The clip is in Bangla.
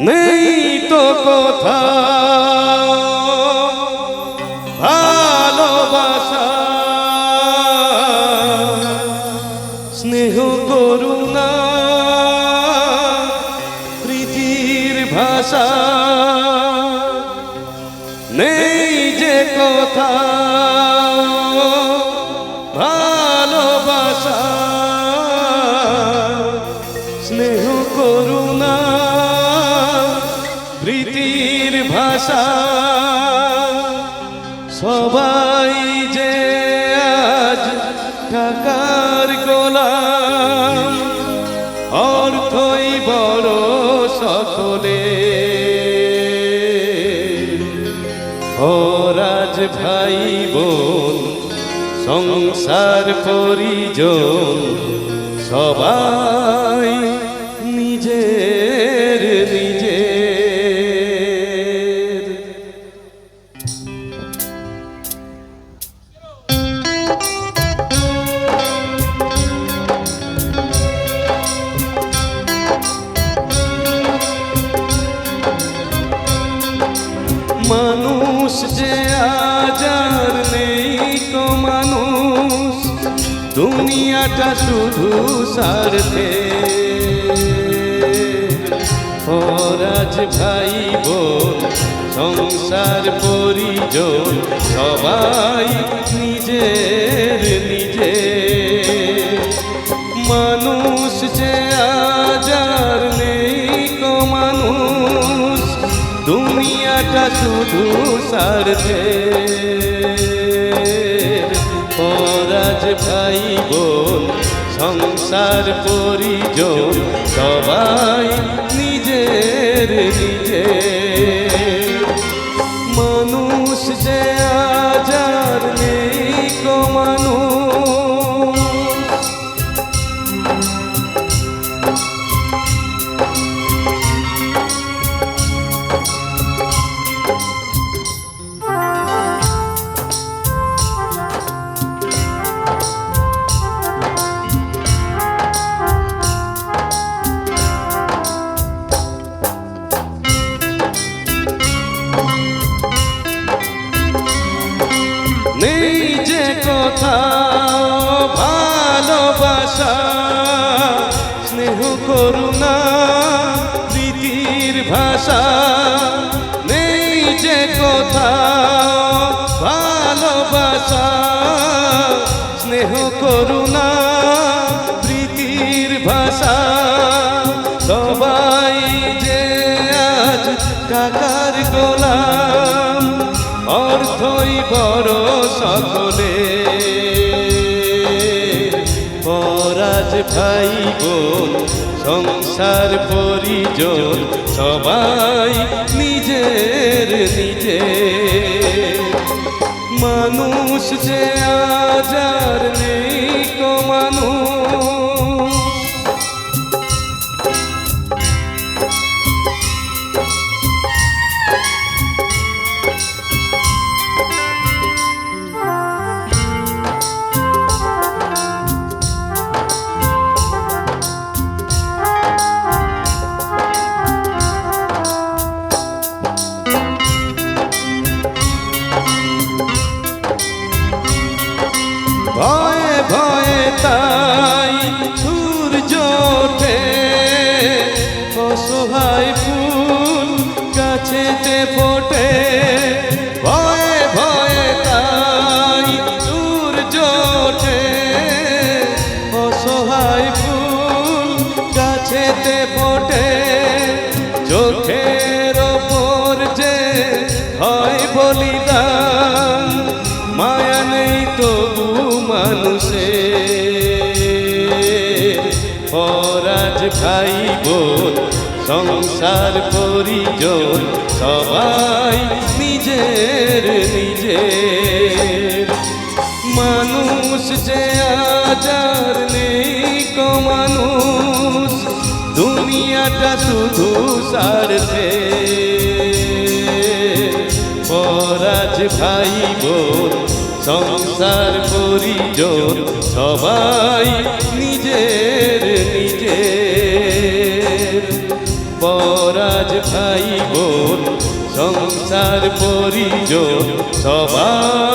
নেই তো কথা। ভালোবাসা। স্নেহ করুণা। প্রীতির ভাষা। নেই যে কথা। ভালোবাসা। স্নেহ করুণা। ভাষা। সবাই যে আজ টাকার গোলাম, অর্থই বড় সকলে। ওরাজ ভাই বোন সংসার পরিজন, সবাই মানুষ যে আজার নেই তো মানুষ, দুনিয়াটা শুধু সারবে ও রাজ ভাই বোন সংসার পরিজন, সবাই নিজের দুনিয়াটা শুধু সারবে পরাজ ভাই বোন সংসার পরিজন সবাই নিজের নিজের যে কথা, ভালোবাসা, স্নেহ করুণা, প্রীতির ভাষা নেই যে কথা, ভালোবাসা, স্নেহ করুণা, প্রীতির ভাষা। সবাই যে আজ টাকার গোলাম অর্থই বড় সকলে পরাজ ভাই বোন সংসার পরিজন সবাই সূর্য ওঠে অসহায় ফুল গাছেতে ফোটে। ভয়ে ভয়ে তাই সূর্য ওঠে অসহায় ফুল গাছেতে ফোটে। চোখের ওপর যে হয় বলিদান, মায়া নেই তবু মানুষের ভাই বোন সংসার পরিজন সবাই নিজের নিজের। মানুষ যে আজার নেই মানুষ, দুনিয়াটা শুধু সারছে। পরাজ ভাই বোন সংসার পরিজন সবাই সংসার পরিজন সবাই